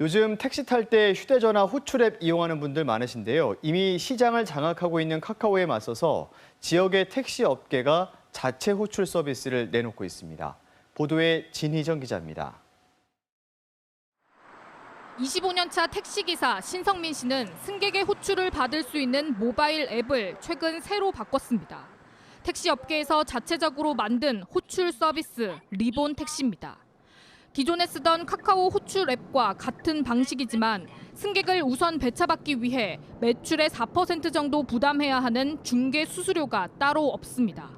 요즘 택시 탈 때 휴대전화 호출앱 이용하는 분들 많으신데요. 이미 시장을 장악하고 있는 카카오에 맞서서 지역의 택시 업계가 자체 호출 서비스를 내놓고 있습니다. 보도에 진희정 기자입니다. 25년 차 택시기사 신성민 씨는 승객의 호출을 받을 수 있는 모바일 앱을 최근 새로 바꿨습니다. 택시 업계에서 자체적으로 만든 호출 서비스 리본 택시입니다. 기존에 쓰던 카카오 호출 앱과 같은 방식이지만 승객을 우선 배차받기 위해 매출의 4% 정도 부담해야 하는 중개 수수료가 따로 없습니다.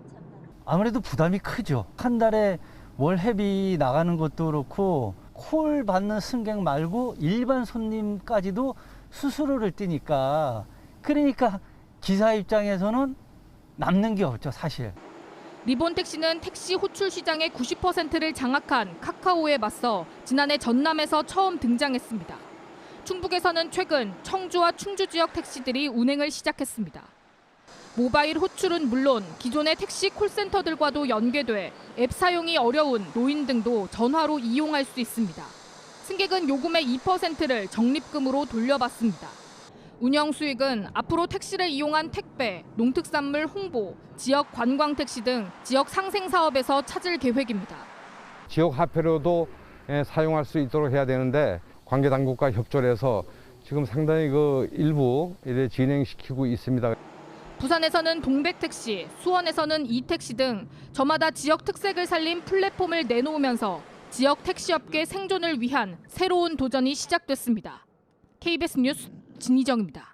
아무래도 부담이 크죠. 한 달에 월회비 나가는 것도 그렇고 콜 받는 승객 말고 일반 손님까지도 수수료를 떼니까 그러니까 기사 입장에서는 남는 게 없죠, 사실. 리본 택시는 택시 호출 시장의 90%를 장악한 카카오에 맞서 지난해 전남에서 처음 등장했습니다. 충북에서는 최근 청주와 충주 지역 택시들이 운행을 시작했습니다. 모바일 호출은 물론 기존의 택시 콜센터들과도 연계돼 앱 사용이 어려운 노인 등도 전화로 이용할 수 있습니다. 승객은 요금의 2%를 적립금으로 돌려받습니다. 운영 수익은 앞으로 택시를 이용한 택배, 농특산물 홍보, 지역 관광 택시 등 지역 상생 사업에서 찾을 계획입니다. 지역 화폐로도 예, 사용할 수 있도록 해야 되는데 관계 당국과 협조를 해서 지금 상당히 그 일부 이래 진행시키고 있습니다. 부산에서는 동백택시, 수원에서는 이택시 등 저마다 지역 특색을 살린 플랫폼을 내놓으면서 지역 택시업계 생존을 위한 새로운 도전이 시작됐습니다. KBS 뉴스 진희정입니다.